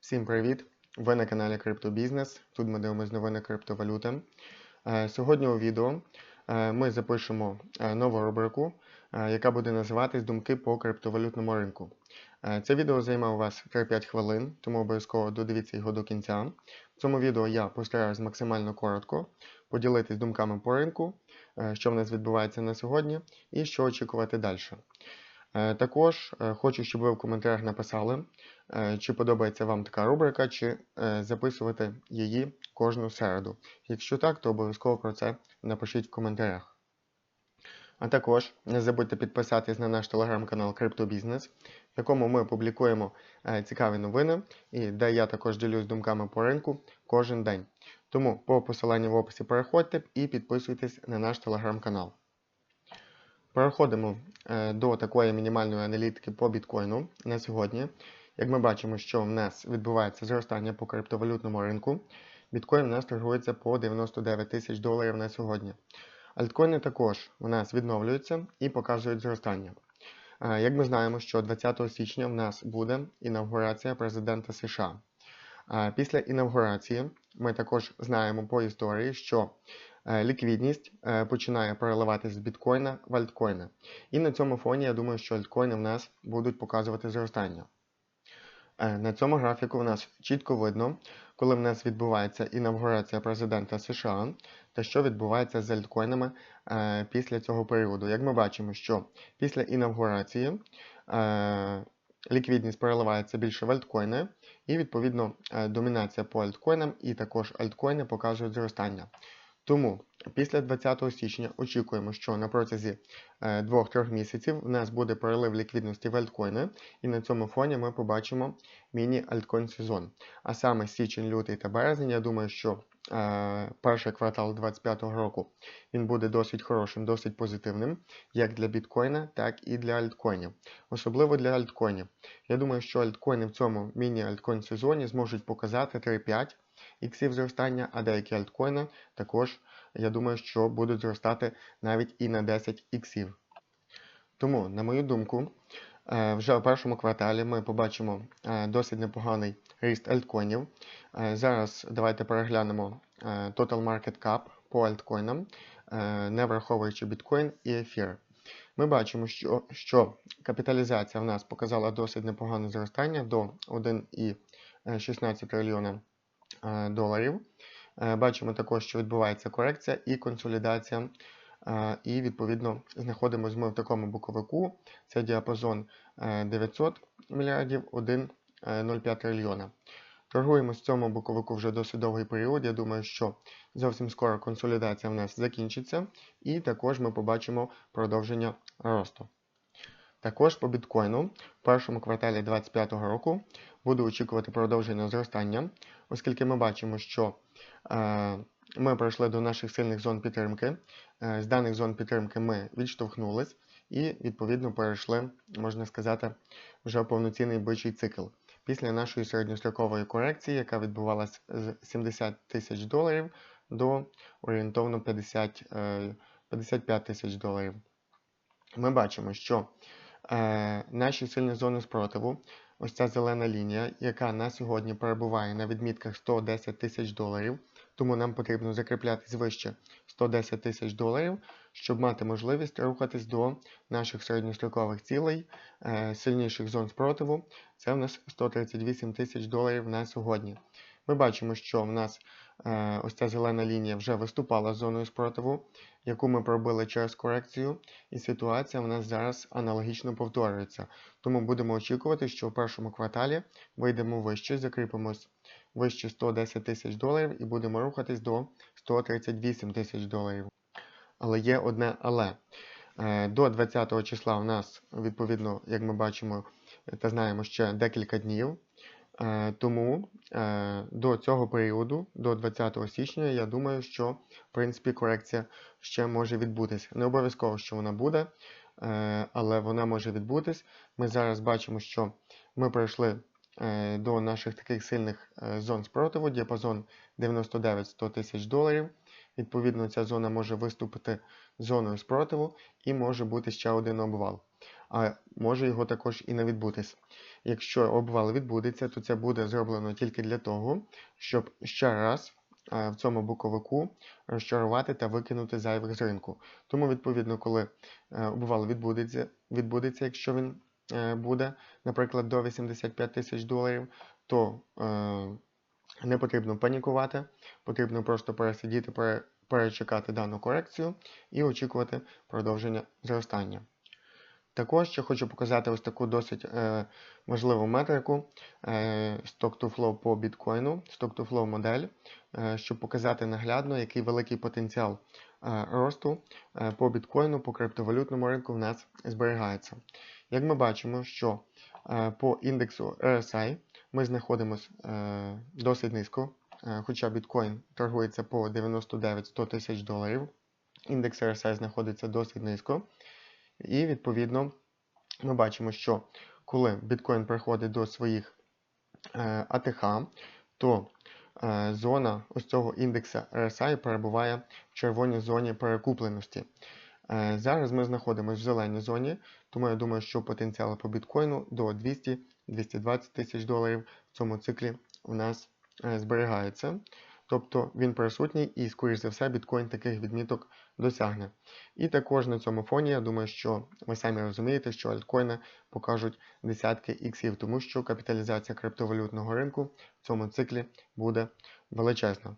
Всім привіт! Ви на каналі Криптобізнес. Тут ми дивимося новини криптовалюти. Е, Сьогодні у відео е, ми запишемо е, нову рубрику, яка буде називатись Думки по криптовалютному ринку. Це відео займе у вас 3-5 хвилин, тому обов'язково додивіться його до кінця. В цьому відео я постараюсь максимально коротко поділитись думками по ринку, що в нас відбувається на сьогодні і що очікувати далі. Е, Також е, хочу, щоб ви в коментарях написали, е, чи подобається вам така рубрика, чи записувати її кожну середу. Якщо так, то обов'язково про це напишіть в коментарях. А також не забудьте підписатись на наш телеграм-канал Криптобізнес, в якому ми публікуємо цікаві новини і де я також ділюсь думками по ринку кожен день. Тому по посиланню в описі переходьте і підписуйтесь на наш телеграм-канал. Переходимо е, до такої мінімальної аналітики по біткоїну на сьогодні. Як ми бачимо, що в нас відбувається зростання по криптовалютному ринку, біткоін у нас торгується по 99 тисяч доларів на сьогодні. Альткоїни також у нас відновлюються і показують зростання. Е, Як ми знаємо, що 20 січня в нас буде інавгурація президента США. Е, Після інавгурації ми також знаємо по історії, що ліквідність е, починає переливатися з біткоїна в альткоїни. І на цьому фоні я думаю, що альткоїни в нас будуть показувати зростання. Е, На цьому графіку в нас чітко видно, коли в нас відбувається інавгурація президента США та що відбувається з альткоїнами е, після цього періоду. Як ми бачимо, що після інавгурації е, ліквідність переливається більше в альткоїни, і відповідно е, домінація по альткоїнам і також альткоїни показують зростання. Тому після 20 січня очікуємо, що на протязі 2-3 місяців в нас буде перелив ліквідності в альткоїни, і на цьому фоні ми побачимо міні-альткоін сезон. А саме січень, лютий та березень, я думаю, що е, перший квартал 2025 року він буде досить хорошим, досить позитивним, як для біткоїна, так і для альткоїнів. Особливо для альткоїнів. Я думаю, що альткоїни в цьому міні-альткоін сезоні зможуть показати 3-5 іксів зростання, а деякі альткоїни також, я думаю, що будуть зростати навіть і на 10 іксів. Тому, на мою думку, е, вже у першому кварталі ми побачимо е, досить непоганий ріст альткоїнів. Е, Зараз давайте переглянемо Total Market Cap по альткоїнам, не враховуючи біткоін і ефір. Ми бачимо, що, що капіталізація в нас показала досить непогане зростання до 1,16 трильйона доларів. Е, Бачимо також, що відбувається корекція і консолідація. Е, І відповідно знаходимося ми в такому боковику. Це діапазон е, 900 мільярдів 1,05 трильйона. Торгуємо з цьому боковику вже досить довгий період. Я думаю, що зовсім скоро консолідація в нас закінчиться, і також ми побачимо продовження росту. Також по біткоїну в першому кварталі 2025 року буду очікувати продовження зростання, оскільки ми бачимо, що е, ми пройшли до наших сильних зон підтримки. Е, з даних зон підтримки ми відштовхнулись і, відповідно, перейшли, можна сказати, вже повноцінний бичий цикл. Після нашої середньострокової корекції, яка відбувалася з 70 тисяч доларів до орієнтовно 50, е, 55 тисяч доларів. Ми бачимо, що е, наші сильні зони спротиву, ось ця зелена лінія, яка на сьогодні перебуває на відмітках 110 тисяч доларів, тому нам потрібно закріплятись вище 110 тисяч доларів, щоб мати можливість рухатись до наших середньострокових цілей, е, сильніших зон спротиву. Це в нас 138 тисяч доларів на сьогодні. Ми бачимо, що в нас е, ось ця зелена лінія вже виступала з зоною спротиву, яку ми пробили через корекцію, і ситуація в нас зараз аналогічно повторюється. Тому будемо очікувати, що в першому кварталі вийдемо вище, закріпимось вище 110 тисяч доларів і будемо рухатись до 138 тисяч доларів. Але є одне але. Е, До 20 числа у нас, відповідно, як ми бачимо та знаємо, ще декілька днів. Е, Тому е, до цього періоду, до 20 січня, я думаю, що в принципі корекція ще може відбутися. Не обов'язково, що вона буде, е, але вона може відбутись. Ми зараз бачимо, що ми прийшли е, до наших таких сильних зон спротиву, діапазон 99-100 тисяч доларів. Відповідно, ця зона може виступити зоною спротиву і може бути ще один обвал. А може його також і не відбутись. Якщо обвал відбудеться, то це буде зроблено тільки для того, щоб ще раз е, в цьому боковику розчарувати та викинути зайвих з ринку. Тому, відповідно, коли е, обвал відбудеться, відбудеться, якщо він е, буде, наприклад, до 85 тисяч доларів, то не потрібно панікувати, потрібно просто пересидіти, перечекати дану корекцію і очікувати продовження зростання. Також ще хочу показати ось таку досить е, важливу метрику е, Stock to Flow по біткоїну, Stock to Flow модель, е, щоб показати наглядно, який великий потенціал е, росту е, по біткоїну, по криптовалютному ринку в нас зберігається. Як ми бачимо, що е, по індексу RSI ми знаходимося е, досить низько, е, хоча біткоін торгується по 99-100 тисяч доларів. Індекс RSI знаходиться досить низько. І відповідно ми бачимо, що коли біткоін приходить до своїх е, АТХ, то е, зона ось цього індекса RSI перебуває в червоній зоні перекупленості. Е, зараз ми знаходимося в зеленій зоні, тому я думаю, що потенціал по біткоїну до 200-220 тисяч доларів в цьому циклі у нас зберігається. Тобто він присутній і, скоріш за все, біткоін таких відміток досягне. І також на цьому фоні я думаю, що ви самі розумієте, що альткоїни покажуть десятки іксів, тому що капіталізація криптовалютного ринку в цьому циклі буде величезна.